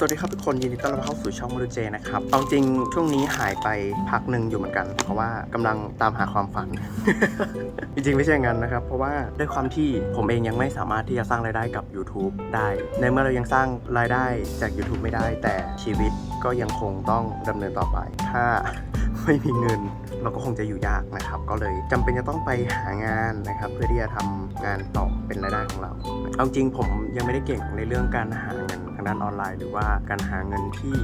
สวัสดีครับทุกคนยินดีต้อนรับเข้าสู่ช่องมรุเจนะครับเอาจริงช่วงนี้หายไปพักหนึ่งอยู่เหมือนกัน เพราะว่ากำลังตามหาความฝัน จริงๆไม่ใช่อย่างนั้นนะครับ เพราะว่าด้วยความที่ผมเองยังไม่สามารถที่จะสร้างรายได้กับ YouTube ได้ ในเมื่อเรายังสร้างรายได้จาก YouTube ไม่ได้ แต่ชีวิตก็ยังคงต้องดำเนินต่อไป ถ้าไม่มีเงินเราก็คงจะอยู่ยากนะครับ ก็เลยจำเป็นจะต้องไปหางานนะครับ เพื่อที่จะทำงานต่อเป็นรายได้ของเรา เอาจริงผมยังไม่ได้เก่งในเรื่องการหาเงิน ด้านออนไลน์ หรือว่าการหาเงินที่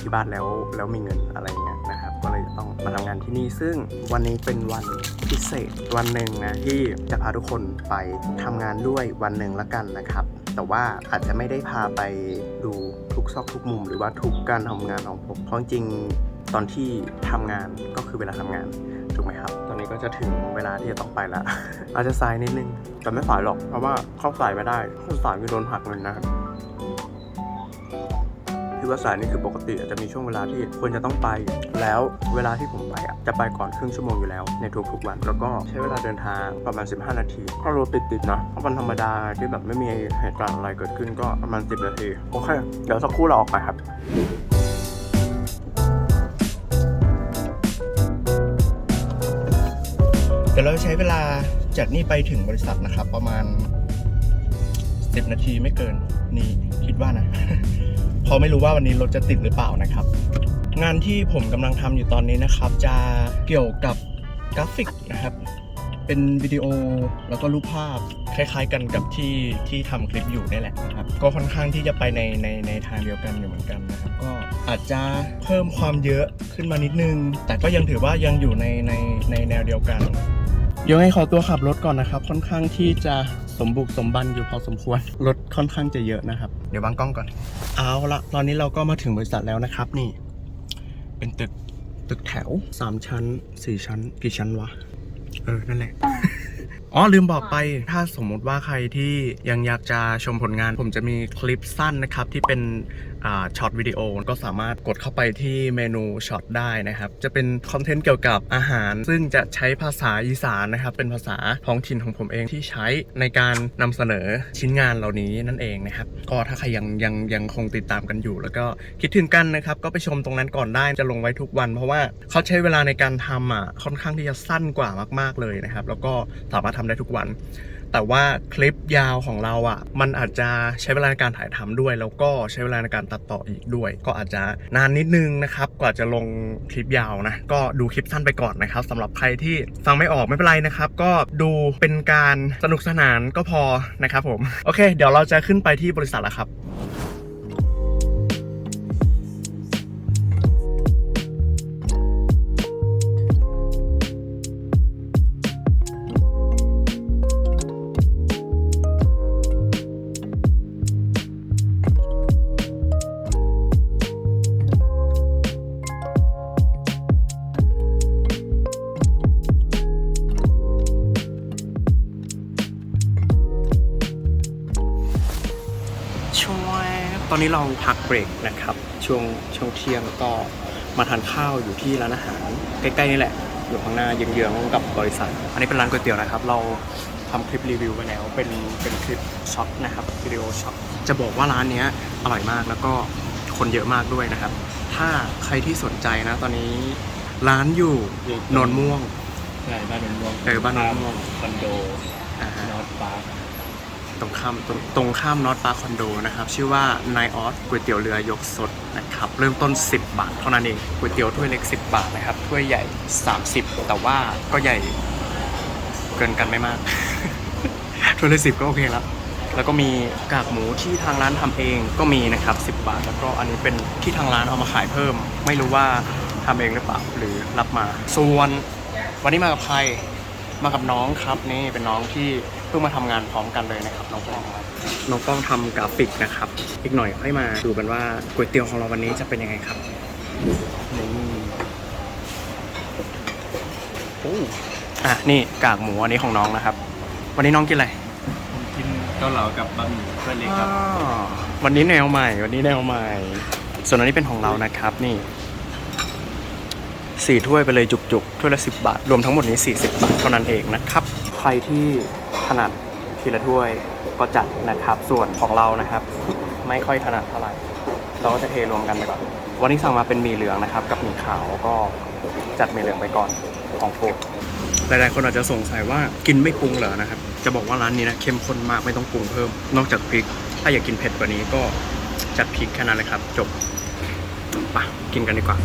ที่บ้านแล้วแล้วมีเงินอะไรเงี้ยนะครับ ก็เลยต้องมาทำงานที่นี่ซึ่งวันนี้เป็นวันพิเศษวันหนึ่งนะที่จะพาทุกคนไปทำงานด้วยวันหนึ่งละกันนะครับ แต่ว่าอาจจะไม่ได้พาไปดูทุกซอกทุกมุม หรือว่าทุกการทำงานของผมเพราะจริงตอนที่ทำงานก็คือเวลาทำงานถูกไหมครับ ตอนนี้ก็จะถึงเวลาที่จะต้องไปแล้วอาจจะสายนิดนึงแต่ไม่สายหรอกเพราะว่าเข้าสายไม่ได้เข้าสายมีโดนหักเงินนะครับ ที่ว่าสายนี่คือปกติอาจจะมีช่วงเวลาที่ควรจะต้องไป แล้วเวลาที่ผมไปอะจะไปก่อนครึ่งชั่วโมงอยู่แล้วในทุกๆวัน แล้วก็ใช้เวลาเดินทางประมาณ 15 นาทีก็รถติดๆนะเพราะวันธรรมดาที่แบบไม่มีเหตุการณ์อะไรเกิดขึ้นก็ประมาณ 10 นาที โอเค เดี๋ยวสักครู่เราออกไปครับเดี๋ยวเราใช้เวลาจากนี่ไปถึงบริษัทนะครับ ประมาณ 10 นาทีไม่เกินนี่คิดว่านะ เพราะไม่รู้ว่าวันนี้รถจะติดหรือเปล่านะครับ งานที่ผมกำลังทำอยู่ตอนนี้นะครับ จะเกี่ยวกับกราฟิกนะครับ เป็นวิดีโอแล้วก็รูปภาพคล้ายๆ กันกับที่ที่ทำคลิปอยู่นี่แหละนะครับ ก็ค่อนข้างที่จะไปในในในทางเดียวกันอยู่เหมือนกันนะครับ ก็อาจจะเพิ่มความเยอะขึ้นมานิดนึง แต่ก็ยังถือว่ายังอยู่ในในในแนวเดียวกัน ยังไงขอตัวขับรถก่อนนะครับ ค่อนข้างที่จะสมบุกสมบันอยู่พอสมควร รถค่อนข้างจะเยอะนะครับ เดี๋ยววางกล้องก่อน เอาละตอนนี้เราก็มาถึงบริษัทแล้วนะครับนี่ เป็นตึกตึกแถว 3 ชั้น 4 ชั้น กี่ชั้นวะ เออ นั่นแหละ อ๋อลืมบอกไป ถ้าสมมุติว่าใครที่ยังอยากจะชมผลงาน ผมจะมีคลิปสั้นนะครับ ที่เป็นช็อตวิดีโอก็สามารถกดเข้าไปที่เมนูช็อตได้นะครับ จะเป็นคอนเทนต์เกี่ยวกับอาหาร ซึ่งจะใช้ภาษาอีสานนะครับ เป็นภาษาท้องถิ่นของผมเองที่ใช้ในการนำเสนอชิ้นงานเหล่านี้นั่นเองนะครับ ก็ถ้าใครยังยังยังคงติดตามกันอยู่ แล้วก็คิดถึงกันนะครับ ก็ไปชมตรงนั้นก่อนได้จะลงไว้ทุกวัน เพราะว่าเขาใช้เวลาในการทำอะค่อนข้างที่จะสั้นกว่ามาก ๆเลยนะครับ แล้วก็สามารถทำได้ทุกวัน แต่ว่าคลิปยาวของเราอะ มันอาจจะใช้เวลาในการถ่ายทำด้วย แล้วก็ใช้เวลาในการตัดต่ออีกด้วย ก็อาจจะนานนิดนึงนะครับ กว่าจะลงคลิปยาวนะ ก็ดูคลิปสั้นไปก่อนนะครับสำหรับใครที่ฟังไม่ออกไม่เป็นไรนะครับ ก็ดูเป็นการสนุกสนานก็พอนะครับผม โอเค เดี๋ยวเราจะขึ้นไปที่บริษัทแล้วครับ อนนี้เราพักเบรกนะครับ ช่วงช่วงเที่ยงก็มาทานข้าวอยู่ที่ร้านอาหารใกล้ๆนี่แหละ อยู่ข้างหน้าเยื้องๆกับบริษัท อันนี้เป็นร้านก๋วยเตี๋ยวนะครับ เราทำคลิปรีวิวไปแล้ว เป็นเป็นคลิปช็อตนะครับวิดีโอช็อตจะบอกว่าร้านเนี้ยอร่อยมากแล้วก็คนเยอะมากด้วยนะครับ ถ้าใครที่สนใจนะตอนนี้ร้านอยู่โนนม่วงใช่บ้านนนม่วงเออบ้านโนนม่วงคอนโดอ่าฮะนอตปาร์ค ตรงข้ามตรงตรงข้ามนอตปาคอนโดนะครับ ชื่อว่านายออสก๋วยเตี๋ยวเรือยกสดนะครับเริ่มต้น 10 บาทเท่านั้นเองก๋วยเตี๋ยวถ้วยเล็ก 10 บาทนะครับถ้วยใหญ่ 30 แต่ว่าก็ใหญ่เกินกันไม่มาก ถ้วยละสิบก็โอเคแล้วแล้วก็มีกากหมูที่ทางร้านทำเองก็มีนะครับ 10 บาท แล้วก็อันนี้เป็นที่ทางร้านเอามาขายเพิ่ม ไม่รู้ว่าทำเองหรือเปล่าหรือรับมา ส่วนวันนี้มากับใครมากับน้องครับนี่เป็นน้องที่ เพิ่งมาทำงานพร้อมกันเลยนะครับน้องป้องน้องป้องทำกราฟิกนะครับ อีกหน่อยค่อยมาดูกันว่าก๋วยเตี๋ยวของเราวันนี้จะเป็นยังไงครับนี่โอ้อะนี่กากหมูอันนี้ของน้องนะครับ วันนี้น้องกินอะไรผมกินเกาเหลากับบะหมี่ถ้วยเล็กครับ อ๋อวันนี้แนวใหม่ วันนี้แนวใหม่ ส่วนอันนี้เป็นของเรานะครับนี่สี่ถ้วยไปเลยจุกๆถ้วยละสิบบาท รวมทั้งหมดนี้ 40 บาทเท่านั้นเองนะครับ ใครที่ ถนัดทีละถ้วยก็จัดนะครับ ส่วนของเรานะครับ ไม่ค่อยถนัดเท่าไหร่ เราก็จะเทรวมกันไปก่อน วันนี้สั่งมาเป็นหมี่เหลืองนะครับ กับหมี่ขาวก็จัดหมี่เหลืองไปก่อนของโปรดหลายๆคนอาจจะสงสัยว่ากินไม่ปรุงเหรอนะครับ จะบอกว่าร้านนี้นะเข้มข้นมากไม่ต้องปรุงเพิ่ม นอกจากพริก ถ้าอยากกินเผ็ดกว่านี้ก็จัดพริกแค่นั้นเลยครับ จบไปกินกันดีกว่า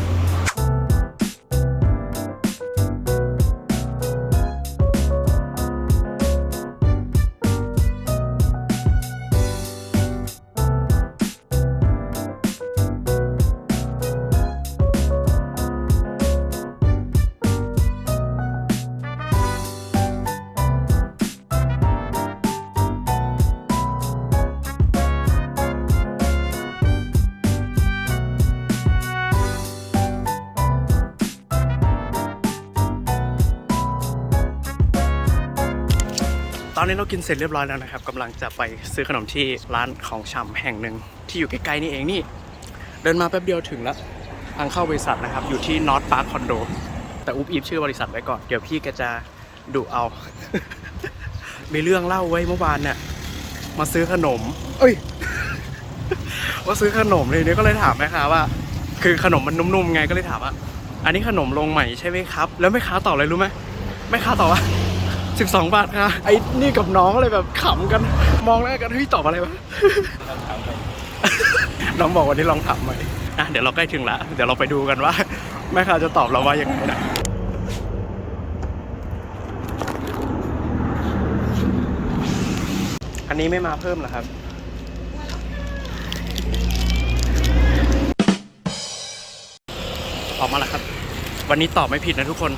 อนนี้เรากินเสร็จเรียบร้อยแล้วนะครับกำลังจะไปซื้อขนมที่ร้านของชำแห่งหนึ่งที่อยู่ใกล้ๆนี่เองนี่ เดินมาแป๊บเดียวถึงแล้วทางเข้าบริษัทนะครับ อยู่ที่นอตพาร์คคอนโดแต่อุบอิบชื่อบริษัทไว้ก่อน เดี๋ยวพี่แกจะดุเอา มีเรื่องเล่าไว้เมื่อวานเนี่ยมาซื้อขนม เอ้ยมาซื้อขนมเลยเนี่ยก็เลยถามแม่ค้าว่า คือขนมมันนุ่มๆไงก็เลยถามว่า อันนี้ขนมลงใหม่ใช่ไหมครับ แล้วแม่ค้าตอบอะไรรู้ไหมแม่ค้าตอบว่า 12 บาทค่ะ ไอ้นี่กับน้องเลยแบบขำกัน มองแล้วกันเฮ้ยตอบอะไรวะ น้องบอกวันนี้ลองถามใหม่อะเดี๋ยวเราใกล้ถึงละ เดี๋ยวเราไปดูกันว่าแม่ค้าจะตอบเราว่ายังไงนะอันนี้ไม่มาเพิ่มเหรอครับ ออกมาแล้วครับ วันนี้ตอบไม่ผิดนะทุกคน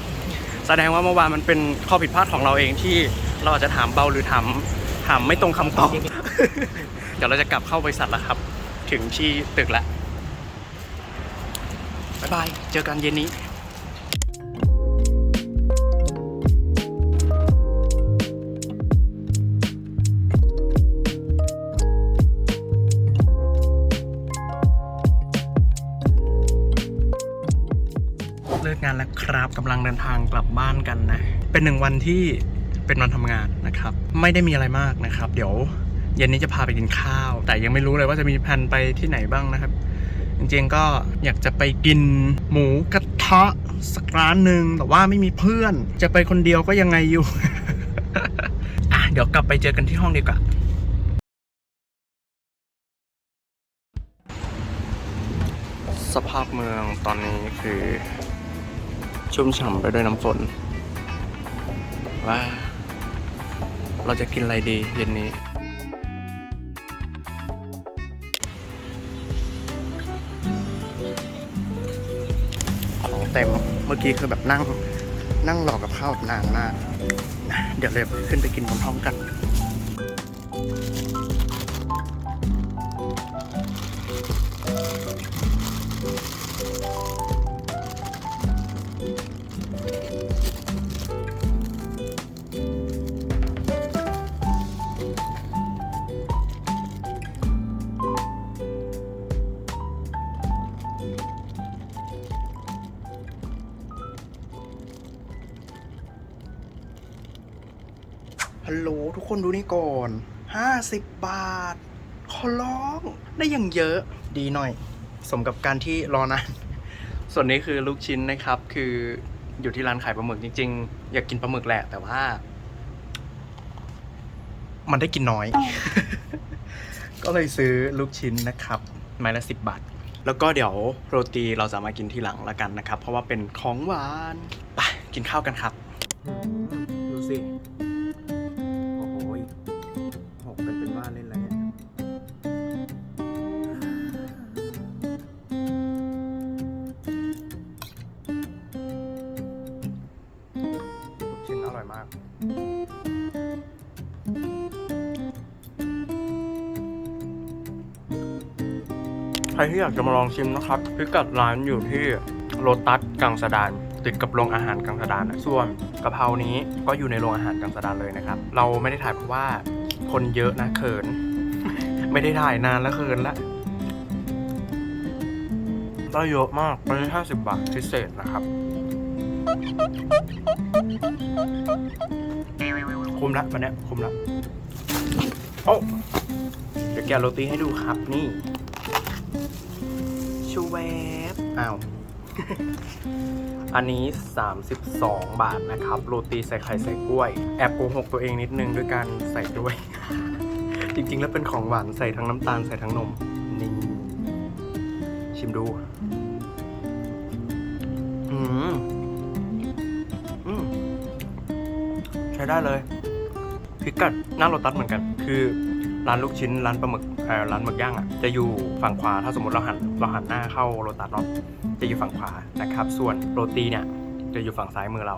แสดงว่าเมื่อวานมันเป็นข้อผิดพลาดของเราเองที่เราอาจจะถามเบาหรือถามถามไม่ตรงคำตอบ เดี๋ยวเราจะกลับเข้าบริษัทแล้วครับ ถึงที่ตึกแล้วบ๊ายบาย เจอกันเย็นนี้ งานแล้วครับกำลังเดินทางกลับบ้านกันนะ เป็นหนึ่งวันที่เป็นวันทำงานนะครับ ไม่ได้มีอะไรมากนะครับ เดี๋ยวเย็นนี้จะพาไปกินข้าว แต่ยังไม่รู้เลยว่าจะมีแผนไปที่ไหนบ้างนะครับ จริงๆก็อยากจะไปกินหมูกระทะสักร้านหนึ่งแต่ว่าไม่มีเพื่อน จะไปคนเดียวก็ยังไงอยู่อะเดี๋ยวกลับไปเจอกันที่ห้องดีกว่าสภาพเมืองตอนนี้คือ ชุ่มฉ่ำไปด้วยน้ำฝน ว่า เราจะกินอะไรดีเย็นนี้ ของเต็มเมื่อกี้คือแบบนั่ง นั่งรอกับข้าวนานมากนะเดี๋ยวเลยขึ้นไปกินพร้อมๆกัน โหลทุกคนดูนี่ก่อน 50 บาท ขอร้อง ได้อย่างเยอะดีหน่อย สมกับการที่รอนาน ส่วนนี้คือลูกชิ้นนะครับ คืออยู่ที่ร้านขายปลาหมึกจริงๆ อยากกินปลาหมึกแหละ แต่ว่า มันได้กินน้อย ก็เลยซื้อลูกชิ้นนะครับ ไม้ละสิบบาท แล้วก็เดี๋ยวโรตีเราจะมากินทีหลังละกันนะครับ เพราะว่าเป็นของหวาน ไปกินข้าวกันครับ ดูสิ รที่อยากจะมาลองชิมนะครับ พิกัดร้านอยู่ที่โลตัสกังสดาน ติดกับโรงอาหารกังสดานนะส่วนกะเพรานี้ก็อยู่ในโรงอาหารกังสดานเลยนะครับ เราไม่ได้ถ่ายเพราะว่าคนเยอะนะเขิน ไม่ได้ถ่ายนานแล้วเขินละได้เยอะมากวันนี้50บาทพิเศษนะครับ คุ้มละวันเนี้ยคุ้มละโอ้เดี๋ยวแกะโรตีให้ดูครับนี่ ชูเวฟอ้าว อันนี้ 32 บาทนะครับ โรตีใส่ไข่ใส่กล้วย แอบโกหกตัวเองนิดนึงด้วยการใส่ด้วย จริงๆ แล้วเป็นของหวานใส่ทั้งน้ำตาลใส่ทั้งนม นี่ ชิมดู อืม อืม ใช้ได้เลยพิกัดหน้าโรตัสเหมือนกัน คือร้านลูกชิ้นร้านปลาหมึก ร้านหมึกย่างอะจะอยู่ฝั่งขวาถ้าสมมติเราหันเราหันหน้าเข้าโรตัสเนาะจะอยู่ฝั่งขวานะครับ ส่วนโรตีเนี่ยจะอยู่ฝั่งซ้ายมือเรา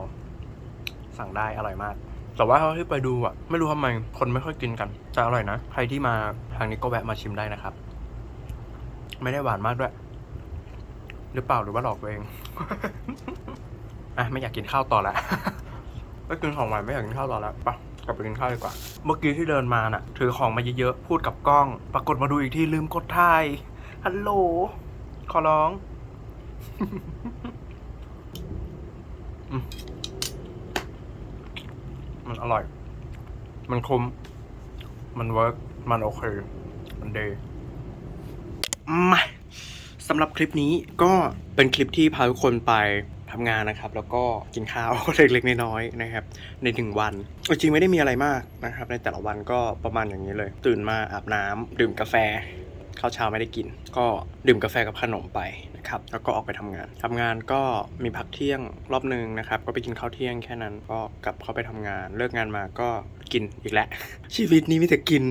สั่งได้อร่อยมาก แต่ว่าเท่าที่ไปดูอะไม่รู้ทำไมคนไม่ค่อยกินกันแต่อร่อยนะ ใครที่มาทางนี้ก็แวะมาชิมได้นะครับ ไม่ได้หวานมากด้วย หรือเปล่าหรือว่าหลอกตัวเองอะไม่อยากกินข้าวต่อล้วไม่กินของหวานไม่อยากกินข้าวต่อแล้วไปะ กลับไปกินข้าวดีกว่า เมื่อกี้ที่เดินมาน่ะ ถือของมาเยอะๆ พูดกับกล้อง ปรากฏมาดูอีกทีลืมกดถ่าย ฮัลโหล ขอร้องมมันอร่อย มันคุ้ม มันเวิร์ก มันโอเค มันดีมาสำหรับคลิปนี้ก็เป็นคลิปที่พาทุกคนไป ทำงานนะครับ แล้วก็กินข้าวเล็กๆน้อยๆนะครับ ในหนึ่งวัน จริงๆไม่ได้มีอะไรมากนะครับ ในแต่ละวันก็ประมาณอย่างนี้เลย ตื่นมาอาบน้ำดื่มกาแฟ ข้าวเช้าไม่ได้กิน ก็ดื่มกาแฟกับขนมไปนะครับแล้วก็ออกไปทำงานทำงานก็มีพักเที่ยงรอบหนึ่งนะครับ ก็ไปกินข้าวเที่ยงแค่นั้นก็กลับเข้าไปทำงาน เลิกงานมาก็กินอีกแล้วชีวิตนี้มีแต่กิน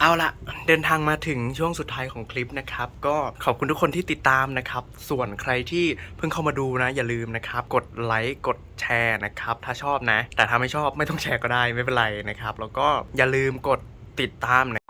เอาละเดินทางมาถึงช่วงสุดท้ายของคลิปนะครับ ก็ขอบคุณทุกคนที่ติดตามนะครับ ส่วนใครที่เพิ่งเข้ามาดูนะ อย่าลืมนะครับ กดไลค์กดแชร์นะครับ ถ้าชอบนะ แต่ถ้าไม่ชอบไม่ต้องแชร์ก็ได้ไม่เป็นไรนะครับ แล้วก็อย่าลืมกดติดตามนะ